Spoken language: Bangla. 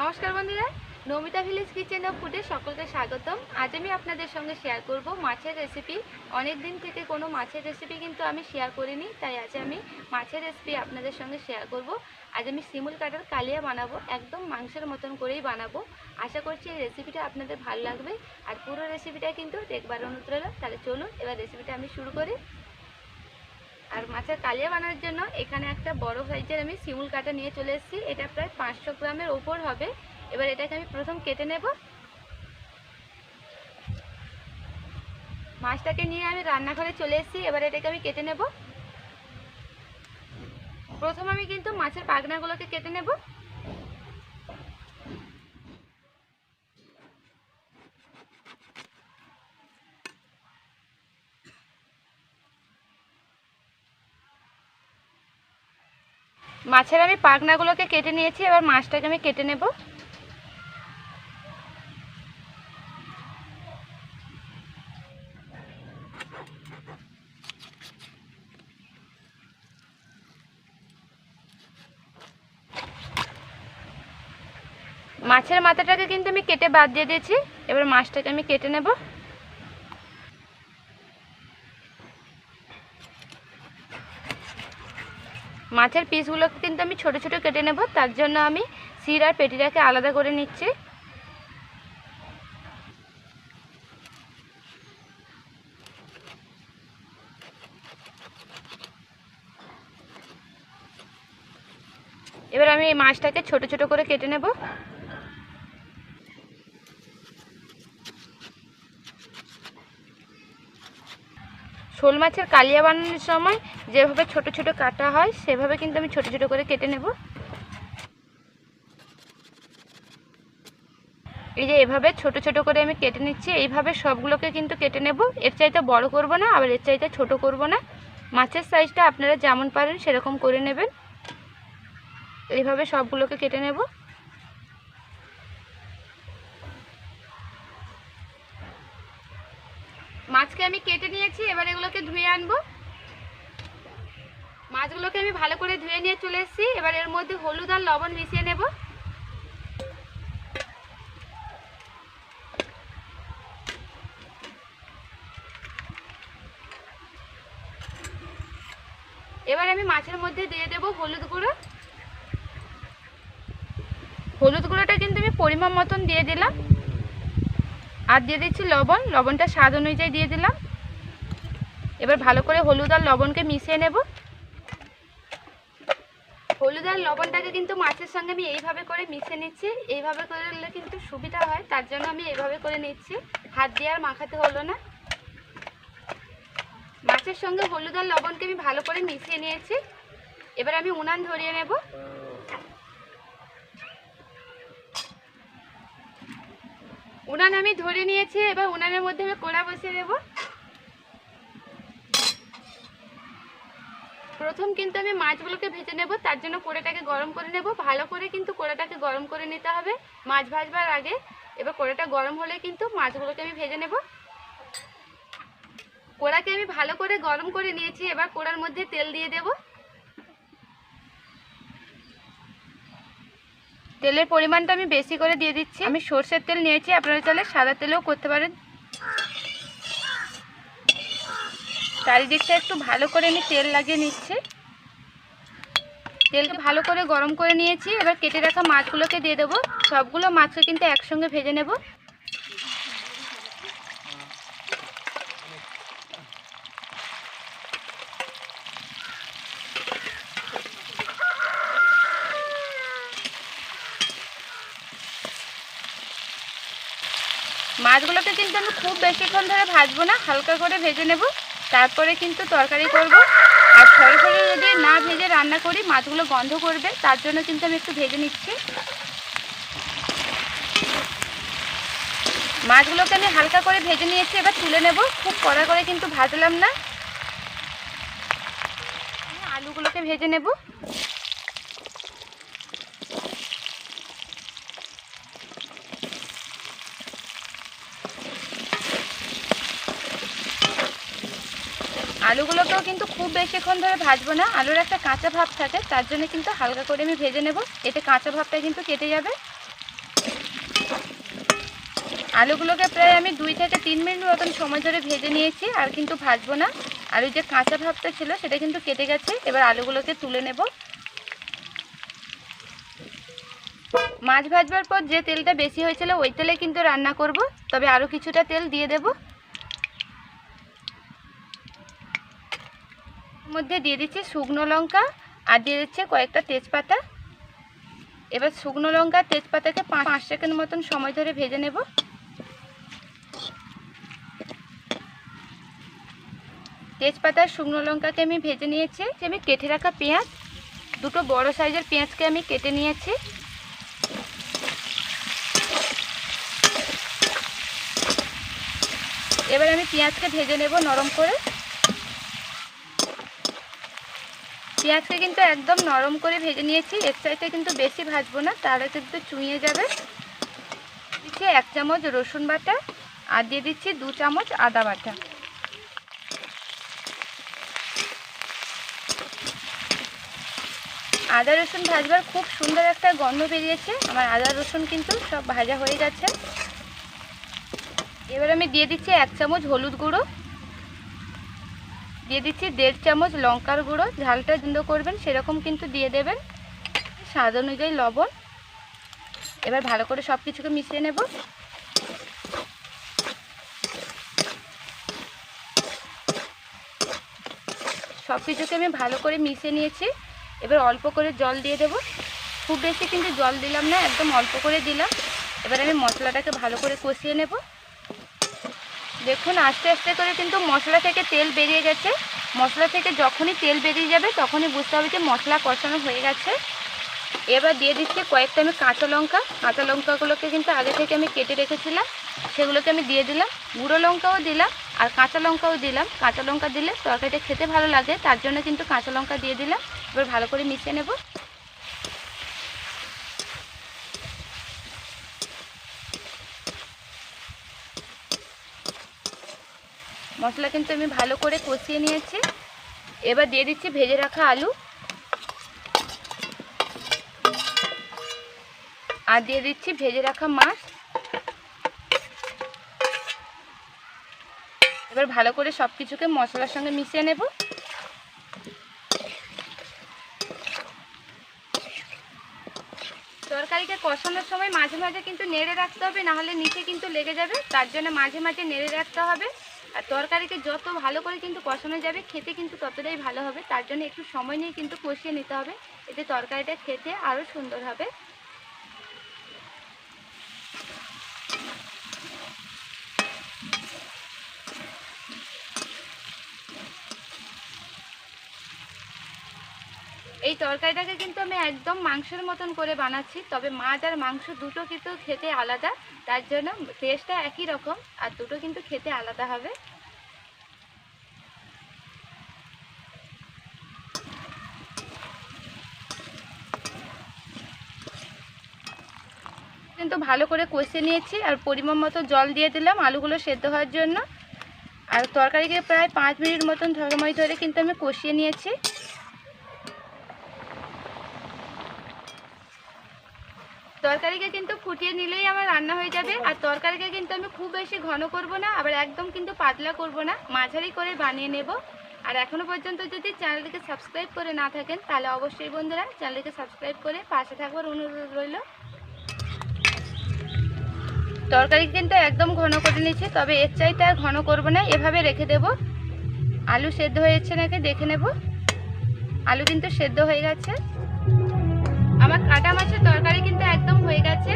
নমস্কার বন্ধুরা, নমিতা ভিলেজ কিচেন অফ ফুডে সকলকে স্বাগতম। আজ আমি আপনাদের সঙ্গে শেয়ার করব মাছের রেসিপি অনেক দিন থেকে কোনো মাছের রেসিপি কিন্তু আমি শেয়ার করিনি, তাই আজ আমি মাছের রেসিপি আপনাদের সঙ্গে শেয়ার করব। আজ আমি শিমুল কাটার কালিয়া বানাবো, একদম মাংসের মতন করেই বানাবো। আশা করছি এই রেসিপিটা আপনাদের ভালো লাগবে। আর পুরো রেসিপিটা কিন্তু দেখবার রইল তাহলে চলুন এবার রেসিপিটা আমি শুরু করি। আর মাছের কালিয়া বানানোর জন্য এখানে একটা বড় সাইজের আমি শিমুল কাটা নিয়ে চলে এসেছি। এটা প্রায় পাঁচশো গ্রামের ওপর হবে। এবার এটাকে আমি প্রথম কেটে নেব। মাছটাকে নিয়ে আমি রান্নাঘরে চলে এসেছি। এবার এটাকে আমি কেটে নেব। প্রথম আমি কিন্তু মাছের পাখনাগুলোকে কেটে নেব। মাছের আমি পাখনাগুলোকে কেটে নিয়েছি, এবার মাছটাকে আমি কেটে নেব। মাছের মাথাটাকে কিন্তু আমি কেটে বাদ দিয়ে দিয়েছি, এবার মাছটাকে আমি কেটে নেব। মাছের পিসগুলোকে কিন্তু আমি ছোট ছোট কেটে নেব, তার জন্য আমি শির আর পেটিটাকে আলাদা করে নিচ্ছি। এবার আমি এই মাছটাকে ছোট ছোট করে কেটে নেব। শোল মাছের কালিয়া বানানোর সময় যেভাবে ছোট ছোট কাটা হয়, সেভাবে কিন্তু আমি ছোট ছোট করে কেটে নেব। এই যে এভাবে ছোট ছোট করে আমি কেটে নিচ্ছি, এইভাবে সবগুলোকে কিন্তু কেটে নেব। এর চাইতে বড় করব না, আবার এর চাইতে ছোট করব না। মাছের সাইজটা আপনারা যেমন পারেন সেরকম করে নেবেন। এইভাবে সবগুলোকে কেটে নেব। মাছকে আমি কেটে নিয়েছি, এবার এগুলোকে ধুয়ে আনব। মাছগুলোকে আমি ভালো করে ধুয়ে নিয়ে চলে এসেছি। এবার এর মধ্যে হলুদ আর লবণ মিশিয়ে নেব। এবার আমি মাছের মধ্যে দিয়ে দেব হলুদ গুঁড়ো। হলুদ গুঁড়োটা কিন্তু আমি পরিমাণ মতন দিয়ে দিলাম। আর দিয়ে দিচ্ছি লবণ। লবণটা স্বাদ অনুযায়ী দিয়ে দিলাম। এবার ভালো করে হলুদ আর লবণকে মিশিয়ে নেব। হলুদ আর লবণটাকে কিন্তু মাছের সঙ্গে আমি এইভাবে করে মিশিয়ে নিচ্ছি। এইভাবে করলে কিন্তু সুবিধা হয়, তার জন্য আমি এইভাবে করে নিচ্ছি। হাত দিয়ে আর মাখাতে হলো না। মাছের সঙ্গে হলুদ আর লবণকে আমি ভালো করে মিশিয়ে নিয়েছি। এবার আমি উনান ধরিয়ে নেব। উনান আমি ধরে নিয়েছি, এবার উনানের মধ্যে আমি কোড়া বসিয়ে দেব। প্রথম কিন্তু আমি মাছগুলোকে ভেজে নেব, তার জন্য কোড়াটাকে গরম করে নেব। ভালো করে কিন্তু কোড়াটাকে গরম করে নিতে হবে মাছ ভাজবার আগে। এবার কোড়াটা গরম হলে কিন্তু মাছগুলোকে আমি ভেজে নেব। কোড়াকে আমি ভালো করে গরম করে নিয়েছি, এবার কোড়ার মধ্যে তেল দিয়ে দেব। তেলের পরিমাণটা আমি বেশি করে দিয়ে দিচ্ছি। আমি সর্ষের তেল নিয়েছি, আপনারা চাইলে সাদা তেলেও করতে পারেন। চারিদিকটা একটু ভালো করে আমি তেল লাগিয়ে নিচ্ছি। তেলকে ভালো করে গরম করে নিয়েছি। এবার কেটে রাখা মাছগুলোকে দিয়ে দেবো। সবগুলো মাছকে কিন্তু একসঙ্গে ভেজে নেব। মাছগুলোকে কিন্তু আমি খুব বেশিক্ষণ ধরে ভাজবো না, হালকা করে ভেজে নেব। তারপরে কিন্তু তরকারি করব। আর সরাসরি যদি না ভেজে রান্না করি, মাছগুলো গন্ধ করবে, তার জন্য কিন্তু আমি একটু ভেজে নিচ্ছি। মাছগুলোকে আমি হালকা করে ভেজে নিয়েছি, এবার তুলে নেব। খুব কড়া করে কিন্তু ভাজলাম না। আলুগুলোকে ভেজে নেব। আলুগুলোকেও কিন্তু খুব বেশিক্ষণ ধরে ভাজবো না। আলুর একটা কাঁচা ভাব থাকে, তার জন্য কিন্তু হালকা করে আমি ভেজে নেব। এতে কাঁচা ভাবটা কিন্তু কেটে যাবে। আলুগুলোকে প্রায় আমি দুই থেকে তিন মিনিট মতন সময় ধরে ভেজে নিয়েছি, আর কিন্তু ভাজবো না। আলু যে কাঁচা ভাবটা ছিল, সেটা কিন্তু কেটে গেছে। এবার আলুগুলোকে তুলে নেব। মাছ ভাজবার পর যে তেলটা বেশি হয়েছিল, ওই তেলে কিন্তু রান্না করব। তবে আরও কিছুটা তেল দিয়ে দেব। মধ্যে দিয়ে দিচ্ছি শুকনো লঙ্কা আর দিয়ে দিচ্ছে কয়েকটা তেজপাতা। এবার শুকনো লঙ্কা তেজপাতাকে পাঁচ পাঁচ সেকেন্ড মতন সময় ধরে ভেজে নেব। তেজপাতা, শুকনো লঙ্কাকে আমি ভেজে নিয়েছি। আমি কেটে রাখা পেঁয়াজ, দুটো বড় সাইজের পেঁয়াজকে আমি কেটে নিয়েছি। এবার আমি পেঁয়াজকে ভেজে নেব নরম করে। পেঁয়াজকে কিন্তু একদম নরম করে ভেজে নিয়েছি। এর সাইডে কিন্তু বেশি ভাজবো না তাহলে কিন্তু চুঁয়ে যাবে। দিচ্ছি এক চামচ রসুন বাটা আর দিয়ে দিচ্ছি দু চামচ আদা বাটা। আদা রসুন ভাজবার খুব সুন্দর একটা গন্ধ বেরিয়েছে। আমার আদা রসুন কিন্তু সব ভাজা হয়ে গেছে। এবার আমি দিয়ে দিচ্ছি এক চামচ হলুদ গুঁড়ো। দিয়ে দিচ্ছি দেড় চামচ লঙ্কার গুঁড়ো, ঝালটা বন্ধ করবেন সেরকম কিন্তু দিয়ে দেবেন। স্বাদ অনুযায়ী লবণ। এবার ভালো করে সব কিছুকে মিশিয়ে নেব। সব কিছুকে আমি ভালো করে মিশিয়ে নিয়েছি। এবার অল্প করে জল দিয়ে দেব। খুব বেশি কিন্তু জল দিলাম না, একদম অল্প করে দিলাম। এবার আমি মশলাটাকে ভালো করে কষিয়ে নেব। দেখুন, আস্তে আস্তে করে কিন্তু মশলা থেকে তেল বেরিয়ে গেছে। মশলা থেকে যখনই তেল বেরিয়ে যাবে, তখনই বুঝতে হবে যে মশলা কষানো হয়ে গেছে। এবার দিয়ে দিচ্ছি কয়েকটা আমি কাঁচা লঙ্কা। কাঁচা লঙ্কাগুলোকে কিন্তু আগে থেকে আমি কেটে রেখেছিলাম। সেগুলোকে আমি দিয়ে দিলাম। গুঁড়ো লঙ্কাও দিলাম আর কাঁচা লঙ্কাও দিলাম। কাঁচা লঙ্কা দিলে তরকারিটা খেতে ভালো লাগে, তার জন্য কিন্তু কাঁচা লঙ্কা দিয়ে দিলাম। এবার ভালো করে মিশিয়ে নেব। মশলা কিন্তু আমি ভালো করে কষিয়ে নিয়েছি। এবার দিয়ে দিচ্ছি ভেজে রাখা আলু। আর দিয়ে দিচ্ছি ভেজে রাখা মাছ। এবার ভালো করে সব কিছুকে মশলার সঙ্গে মিশিয়ে নেব। তরকারিকে কষানোর সময় মাঝে মাঝে কিন্তু নেড়ে রাখতে হবে, নাহলে নিচে কিন্তু লেগে যাবে, তার জন্য মাঝে মাঝে নেড়ে রাখতে হবে। আর তরকারিকে যত ভালো করে কিন্তু কষানো যাবে, খেতে কিন্তু ততটাই ভালো হবে। তার জন্য একটু সময় নিয়ে কিন্তু কষিয়ে নিতে হবে। এতে তরকারিটা খেতে আরও সুন্দর হবে। এই তরকারিটাকে কিন্তু আমি একদম মাংসের মতন করে বানাচ্ছি, তবে মাছ আর মাংস দুটো কিন্তু খেতে আলাদা, তার জন্য টেস্টটা একই রকম, আর দুটো কিন্তু খেতে আলাদা হবে। কিন্তু ভালো করে কষিয়ে নিয়েছি, আর পরিমাণ মতো জল দিয়ে দিলাম আলুগুলো সেদ্ধ হওয়ার জন্য। আর তরকারিকে প্রায় পাঁচ মিনিট মতন সময় ধরে কিন্তু আমি কষিয়ে নিয়েছি। তরকারিকে কিন্তু ফুটিয়ে নিলেই আমার রান্না হয়ে যাবে। আর তরকারিকে কিন্তু আমি খুব বেশি ঘন করব না, আবার একদম কিন্তু পাতলা করব না। মাঝারি করে বানিয়ে নেব। আর এখনও পর্যন্ত যদি চ্যানেলটিকে সাবস্ক্রাইব করে না থাকেন, তাহলে অবশ্যই বন্ধুরা চ্যানেলটিকে সাবস্ক্রাইব করে পাশে থাকবার অনুরোধ রইল। তরকারি কিন্তু একদম ঘন করে নিচ্ছি তবে এর চাইতে আর ঘন করব না। এভাবে রেখে দেব। আলু সেদ্ধ হয়েছে নাকি দেখে নেব। আলু কিন্তু সেদ্ধ হয়ে গেছে। আমার কাটা মাছের তরকারি কিন্তু একদম হয়ে গেছে।